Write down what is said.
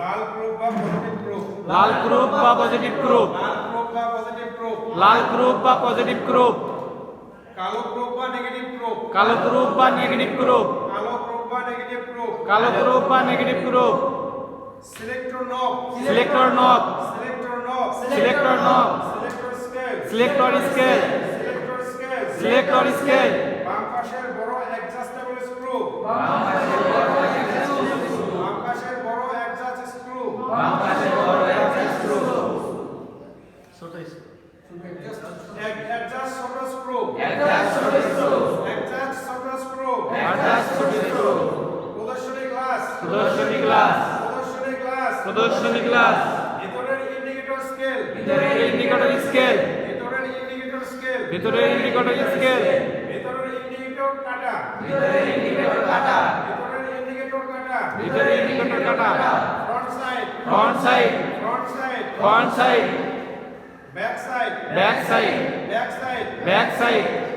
লাল group বা positive group? লাল group বা পজিটিভ গ্রুপ? লাল গ্রুপ বা পজিটিভ গ্রুপ? লাল গ্রুপ বা পজিটিভ গ্রুপ? কালো গ্রুপ বা নেগেটিভ গ্রুপ? কালো গ্রুপ বা নেগেটিভ গ্রুপ? কালো গ্রুপ বা negative group? Selector knob selector knob selector knob selector knob selector scale selector scale selector scale selector scale বাম পাশের বড় অ্যাডজাস্টেবল স্ক্রু বাম পাশের বড় অ্যাডজাস্ট স্ক্রু স্ক্রু। আঠাশ ছোট স্ক্রু। প্রদর্শনী গ্লাস প্রদর্শনী গ্লাস প্রদর্শনী গ্লাস প্রদর্শনী গ্লাস ভিতরের ইন্ডিকেটর স্কেল। ভিতরের ইন্ডিকেটর স্কেল। ভিতরের ইন্ডিকেটর স্কেল। ভিতরের ইন্ডিকেটর স্কেল। ভিতরের ইন্ডিকেটর কাটা। ভিতরের ইন্ডিকেটর কাটা। ভিতরের ইন্ডিকেটর কাটা। ভিতরের ইন্ডিকেটর কাটা। Front side front side front side front side Backside. Backside. Backside. Backside.